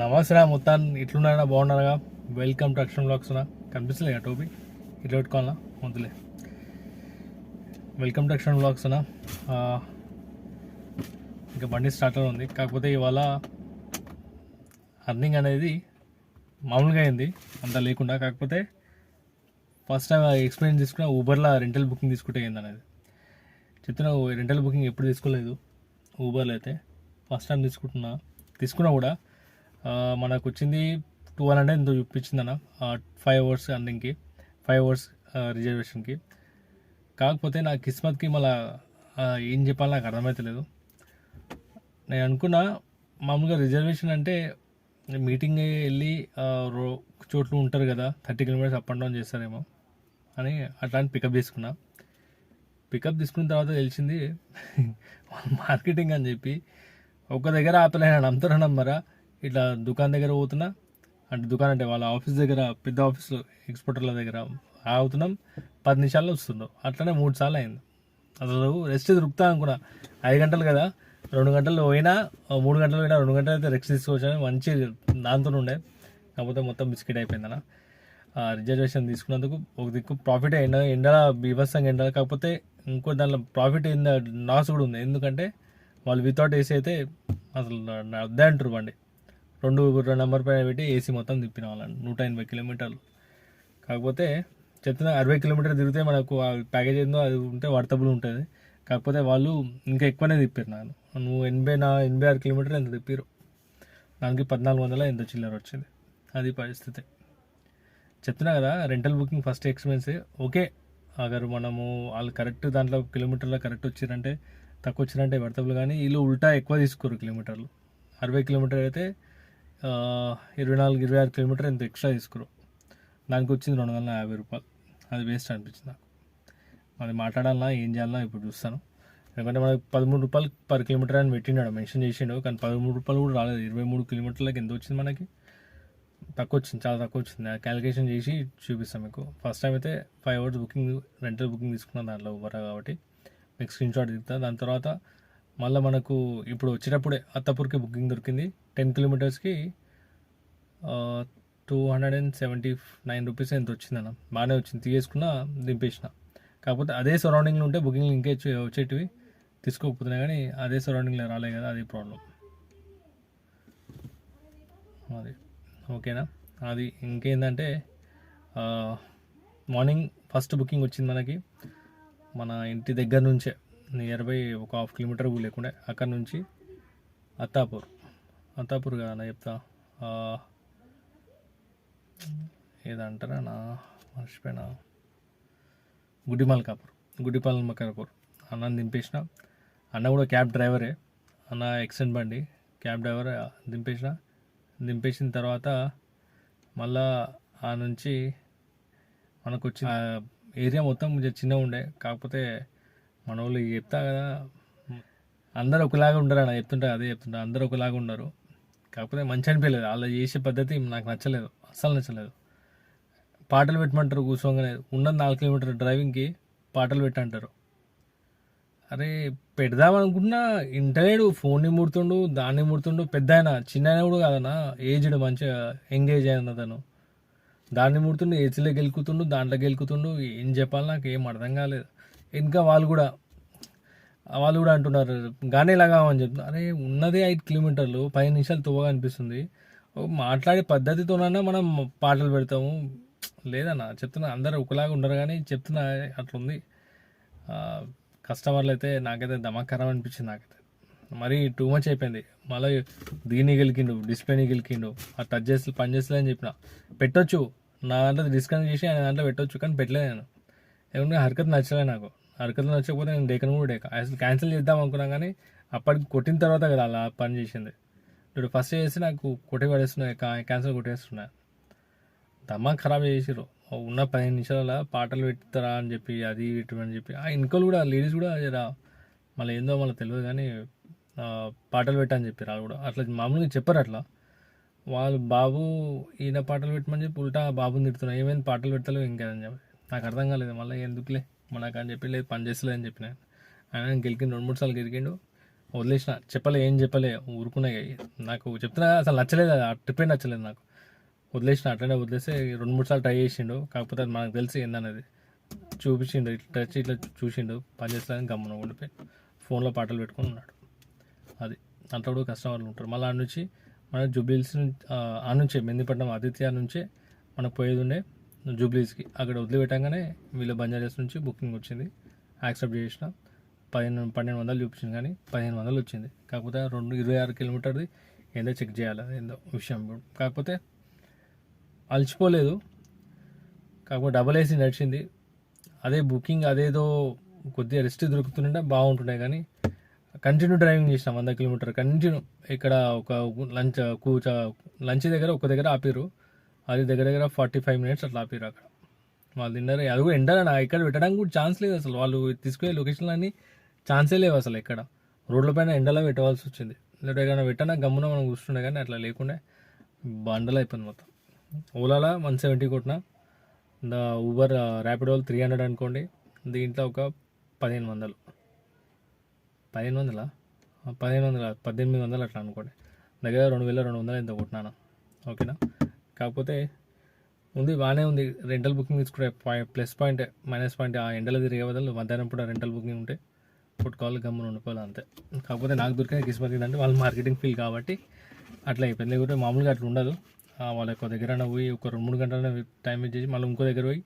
నమస్తే మొత్తాన్ని ఇట్లున్నారా బాగున్నారా వెల్కమ్ టు అక్షరం బ్లాగ్స్ కనిపిస్తలే టోపీ? ఇట్లా పెట్టుకోవాలా? వద్దులే. వెల్కమ్ టు అక్షరం బ్లాగ్స్ ఇంకా బండి స్టార్ట్ ఉంది. కాకపోతే ఇవాళ అర్నింగ్ అనేది మామూలుగా అయింది. అంత లేకుండా. కాకపోతే ఫస్ట్ టైం ఎక్స్పీరియన్స్ తీసుకున్న ఊబర్లో రెంటల్ బుకింగ్ తీసుకుంటే అయింది అనేది చెప్తున్నా రెంటల్ బుకింగ్ ఎప్పుడు తీసుకోలేదు. ఊబర్లో అయితే ఫస్ట్ టైం తీసుకుంటున్నా. తీసుకున్నా కూడా మనకు వచ్చింది టూ హండ్రెడ్ ఎంతో చూపించింది అన్న ఫైవ్ అవర్స్ అన్నింగ్కి ఫైవ్ అవర్స్ రిజర్వేషన్కి కాకపోతే నా కిస్మత్కి మళ్ళా ఏం చెప్పాలో నాకు అర్థమవుతలేదు నేను అనుకున్నా మామూలుగా రిజర్వేషన్ అంటే మీటింగ్ వెళ్ళి రో చోట్లు ఉంటారు కదా thirty kilometres up and down చేస్తారేమో అని అట్లాంటి పికప్ తీసుకున్నా. పికప్ తీసుకున్న తర్వాత తెలిసింది మార్కెటింగ్ అని చెప్పి ఒక దగ్గర ఆపలేనా నమ్ముతారా నమ్మరా ఇట్లా దుకాణం దగ్గర పోతున్నా. అంటే దుకాణం అంటే వాళ్ళ ఆఫీస్ దగ్గర పెద్ద ఆఫీస్లో ఎక్స్పోర్టర్ల దగ్గర ఆగుతున్నాం. పది నిమిషాల్లో వస్తున్నాం. అట్లనే మూడు సార్లు అయింది. అసలు రెస్ట్ దొరుకుతా అనుకున్నా. ఐదు గంటలు కదా. రెండు గంటలు పోయినా మూడు గంటలు పోయినా రెండు గంటలు అయితే రెస్ట్ తీసుకోవచ్చు మంచి దాంతో ఉండే. కాకపోతే మొత్తం బిస్కెట్ అయిపోయిందన్న ఆ రిజర్వేషన్ తీసుకున్నందుకు ఒక దిక్కు ప్రాఫిట్ ఎండ ఎండల బీభత్సంగా ఎండ కాకపోతే ఇంకో దాంట్లో ప్రాఫిట్ అయిన లాస్ కూడా ఉంది. ఎందుకంటే వాళ్ళు వితౌట్ ఏసీ అయితే అసలు అద్దే అంటారు బండి. రెండు రెండు నెంబర్ పైన పెట్టి ఏసీ మొత్తం తిప్పిన వాళ్ళని నూట ఎనభై కిలోమీటర్లు. కాకపోతే చెప్తున్నా అరవై కిలోమీటర్ తిరిగితే మనకు ఆ ప్యాకేజ్ ఏందో అది ఉంటే వర్తబుల్ ఉంటుంది. కాకపోతే వాళ్ళు ఇంకా ఎక్కువనే తిప్పారు నాకు నువ్వు ఎనభై నా ఎనభై ఆరు కిలోమీటర్ ఎంత తిప్పారు దానికి పద్నాలుగు వందల ఎంత చిల్లర వచ్చింది. అది పరిస్థితి. చెప్తున్నా కదా rental booking first experience okay agar మనము వాళ్ళు కరెక్ట్ దాంట్లో కిలోమీటర్లో కరెక్ట్ వచ్చారంటే తక్కువ వచ్చిరంటే వర్తబుల్. కానీ వీళ్ళు ఉల్టా ఎక్కువ తీసుకోరు కిలోమీటర్లు. అరవై కిలోమీటర్ అయితే ఇరవై నాలుగు ఇరవై ఆరు కిలోమీటర్ ఎంత ఎక్స్ట్రా తీసుకురు. దానికి వచ్చింది రెండు వందల యాభై రూపాయలు. అది వేస్ట్ అనిపించింది నాకు. అది మాట్లాడాలన్నా ఏం చేయాలన్నా ఇప్పుడు చూస్తాను. ఎందుకంటే మనకి పదమూడు రూపాయలు పర్ కిలోమీటర్ అని పెట్టినాడు మెన్షన్ చేసిండు. కానీ పదమూడు రూపాయలు కూడా రాలేదు. ఇరవై మూడు కిలోమీటర్లకి ఎంత వచ్చింది మనకి. తక్కువ వచ్చింది చాలా తక్కువ వచ్చింది. క్యాలిక్యులేషన్ చేసి చూపిస్తాను మీకు. ఫస్ట్ టైం అయితే five hours booking rental booking తీసుకున్నాను దాంట్లో ఉబర్ కాబట్టి. మీకు స్క్రీన్ షాట్ దిగుతా. దాని తర్వాత మళ్ళీ మనకు ఇప్పుడు వచ్చేటప్పుడే అత్తపూర్కి బుకింగ్ దొరికింది. Ten కిలోమీటర్స్కి two hundred and seventy nine rupees ఎంత వచ్చిందన్న. బాగానే వచ్చింది. తీసుకున్న దింపేసిన. కాకపోతే అదే సరౌండింగ్లో ఉంటే బుకింగ్ ఇంకే వచ్చేటివి తీసుకోకపోతున్నాయి కానీ అదే సరౌండింగ్లో రాలే కదా అది ప్రాబ్లం అది ఓకేనా? అది ఇంకేందంటే మార్నింగ్ ఫస్ట్ బుకింగ్ వచ్చింది మనకి. మన ఇంటి దగ్గర నుంచే నియర్ బై ఒక హాఫ్ కిలోమీటర్ లేకుండా అక్కడ నుంచి అత్తాపూర్. అత్తాపూర్ కదా చెప్తా. ఏదంటారా నా మర్చిపోయినా? గుడ్డిమల్కాపూర్. గుడ్డిమల్మకాపూర్ అన్నని దింపేసిన. అన్న కూడా క్యాబ్ డ్రైవరే. అన్న ఎక్సెంట్ బండి. Cab driver దింపేసిన. దింపేసిన తర్వాత మళ్ళా ఆ నుంచి మనకు వచ్చిన ఏరియా మొత్తం కొంచెం చిన్నగా ఉండే. కాకపోతే మన వాళ్ళు చెప్తా కదా. అందరు ఒకలాగా ఉండరు అన్న చెప్తుంటా అదే చెప్తుంటా. అందరు ఒకలాగా ఉండరు. కాకపోతే మంచి అనిపించలేదు. వాళ్ళు చేసే పద్ధతి నాకు నచ్చలేదు. అస్సలు నచ్చలేదు. పాటలు పెట్టమంటారు కూర్చోగానే. ఉన్నది నాలుగు కిలోమీటర్ డ్రైవింగ్కి పాటలు పెట్టంటారు. అరే పెడదాం అనుకున్నా ఇంటలేడు. ఫోన్ని ముడుతుండు దాన్ని ముడుతుండు. పెద్ద ఆయన చిన్న ఆయన కూడా కాదన్నా. ఏజ్డ్ మంచిగా ఎంగేజ్ అయిన తను దాన్ని ముడుతుండు ఏజ్లో గెలుకుతుండు దాంట్లో గెలుకుతుండు ఏం చెప్పాలి నాకు? ఏం అర్థం కాలేదు. ఇంకా వాళ్ళు కూడా వాళ్ళు కూడా అంటున్నారు గానే లాగా అని చెప్తున్నారు అరే ఉన్నదే ఐదు కిలోమీటర్లు పది నిమిషాలు తువ్వగా అనిపిస్తుంది. మాట్లాడే పద్ధతితోనైనా మనం పాటలు పెడతాము. లేదన్నా చెప్తున్నా అందరు ఒకలాగా ఉండరు కానీ చెప్తున్నా అట్లుంది. కస్టమర్లు అయితే నాకైతే దమాకరం అనిపించింది నాకైతే. మరీ టూ మచ్ అయిపోయింది. మళ్ళీ దీన్ని గెలికిండు డిస్ప్లేని గెలికిండు ఆ టచ్ చేసి పని చేస్తలే చెప్పిన. పెట్టొచ్చు నా దాంట్లో డిస్కనెక్ట్ చేసి ఆయన దాంట్లో పెట్టొచ్చు కానీ పెట్టలేదు నేను. ఏమన్నా హరకత్ నచ్చలే నాకు. హరకత్ నచ్చకపోతే నేను డేకను కూడా డేక. అసలు క్యాన్సిల్ చేద్దాం అనుకున్నా కానీ అప్పటికి కొట్టిన తర్వాత కదా అలా పని చేసింది. ఇప్పుడు ఫస్ట్ చేసి నాకు కొట్టి పడేస్తున్నాయి క్యాన్సిల్ కొట్టేస్తున్నాయి దమ్మా ఖరాబ్ చేసిరు ఉన్న పదిహేను నిమిషాల పాటలు పెడతారా అని చెప్పి అది ఇటు అని చెప్పి. ఆ ఇంకోళ్ళు కూడా లేడీస్ కూడా జరా మళ్ళీ ఏందో మళ్ళీ తెలియదు కానీ పాటలు పెట్టని చెప్పారు వాళ్ళు కూడా. అట్లా మామూలుగా చెప్పారు అట్లా. వాళ్ళు బాబు ఈయన పాటలు పెట్టమని చెప్పి ఉల్టా బాబుని తిడుతున్నా. ఏమైంది పాటలు పెడతలేవు ఇంకేదని చెప్పి. నాకు అర్థం కాలేదు. మళ్ళీ ఎందుకులే? మనకు అని చెప్పి లేదు పని చేస్తలేదు అని చెప్పిన ఆయన గెలికిండు రెండు మూడు సార్లు గెలికిండు. వదిలేసిన చెప్పలే ఏం చెప్పలే ఊరుకున్నాయి నాకు చెప్తున్నా అసలు నచ్చలేదు ఆ ట్రిప్పే నచ్చలేదు నాకు. వదిలేసిన అట్లనే వదిలేస్తే రెండు మూడు సార్లు ట్రై చేసిండు. కాకపోతే అది మనకు తెలిసి ఏందనేది చూపించిండు ఇట్లా టచ్ ఇట్లా చూసిండు. పని చేస్తానని గమ్మున ఉండిపోయి ఫోన్లో పాటలు పెట్టుకుని ఉన్నాడు. అది. అంత కూడా కస్టమర్లు ఉంటారు. మళ్ళీ ఆ నుంచి మన జూబ్లీస్ ఆ నుంచే మెందిపట్నం ఆదిత్య నుంచే మనకు పోయేది ఉండే జూబ్లీస్కి అక్కడ వదిలిపెట్టంగానే వీళ్ళ బంజారాస్ నుంచి బుకింగ్ వచ్చింది. యాక్సెప్ట్ చేసిన. పదిహేను పన్నెండు వందలు చూపించింది కానీ పదిహేను వందలు వచ్చింది. కాకపోతే రెండు ఇరవై ఆరు కిలోమీటర్ది ఏందో చెక్ చేయాలి ఏందో విషయం. కాకపోతే అలసిపోలేదు. కాకపోతే డబల్ ఏసీ నడిచింది. అదే బుకింగ్ అదేదో కొద్దిగా రెస్ట్ దొరుకుతుంటే బాగుంటుండే కానీ కంటిన్యూ డ్రైవింగ్ చేసినాం వంద కిలోమీటర్. కంటిన్యూ ఇక్కడ ఒక లంచ్ కూచ లంచ్ దగ్గర ఒక దగ్గర ఆపిరు అది దగ్గర దగ్గర ఫార్టీ ఫైవ్ మినిట్స్ అట్లా ఆపిరు అక్కడ. వాళ్ళు తిన్నారు. అది కూడా ఎండలో ఇక్కడ పెట్టడానికి కూడా ఛాన్స్ లేదు అసలు. వాళ్ళు తీసుకునే లొకేషన్లు అన్నీ ఛాన్సే లేవు అసలు ఎక్కడ. రోడ్ల పైన ఎండలో పెట్టవలసి వచ్చింది. లేదా ఎక్కడైనా పెట్టినా గమ్మున మనం కూర్చుండే కానీ అట్లా లేకుండా బండలు అయిపోయింది మొత్తం. ఓలాలో వన్ సెవెంటీ కొట్టిన. The Uber Rapido three hundred అనుకోండి. దీంట్లో ఒక పదిహేను వందలు. పదిహేను వందలా? పదిహేను వందల? పద్దెనిమిది వందలు అట్లా అనుకోండి. దగ్గర రెండు వేల రెండు వందలు ఎంత కొట్టినాను. ఓకేనా? కాకపోతే ఉంది బాగానే ఉంది. రెంటల్ బుకింగ్ తీసుకుంటే ప్లస్ పాయింట్ మైనస్ పాయింట్ ఆ ఎండలో తిరిగే బదులు మధ్యాహ్నం పూట రెంటల్ బుకింగ్ ఉంటే పుట్టుకోవాలి గమ్మున ఉండిపోవాలి అంతే. కాకపోతే నాకు దొరికిన కిస్మత్ ఏంటంటే వాళ్ళు మార్కెటింగ్ ఫీల్ కాబట్టి అట్లా అయిపోయింది. కూడా మామూలుగా అట్లా ఉండదు. వాళ్ళ యొక్క దగ్గర పోయి ఒక రెండు మూడు గంటల టైం ఇచ్చేసి మళ్ళీ ఇంకో దగ్గర పోయి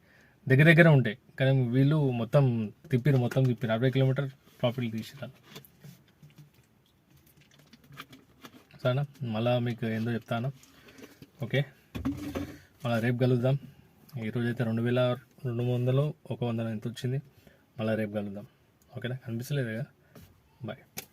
దగ్గర దగ్గర ఉంటాయి కానీ వీళ్ళు మొత్తం తిప్పిరు మొత్తం తిప్పిరు. అరవై కిలోమీటర్ ప్రాఫిట్ తీసిరాను సరేనా? మళ్ళీ మీకు ఏందో చెప్తాను. ఓకే? మళ్ళీ రేపు కలుద్దాం. ఈరోజు అయితే రెండు వేల రెండు వందలు ఒక వందలు ఎంత వచ్చింది? మళ్ళీ రేపు కలుద్దాం. ఓకేనా? కనిపిస్తలేదు కదా? బాయ్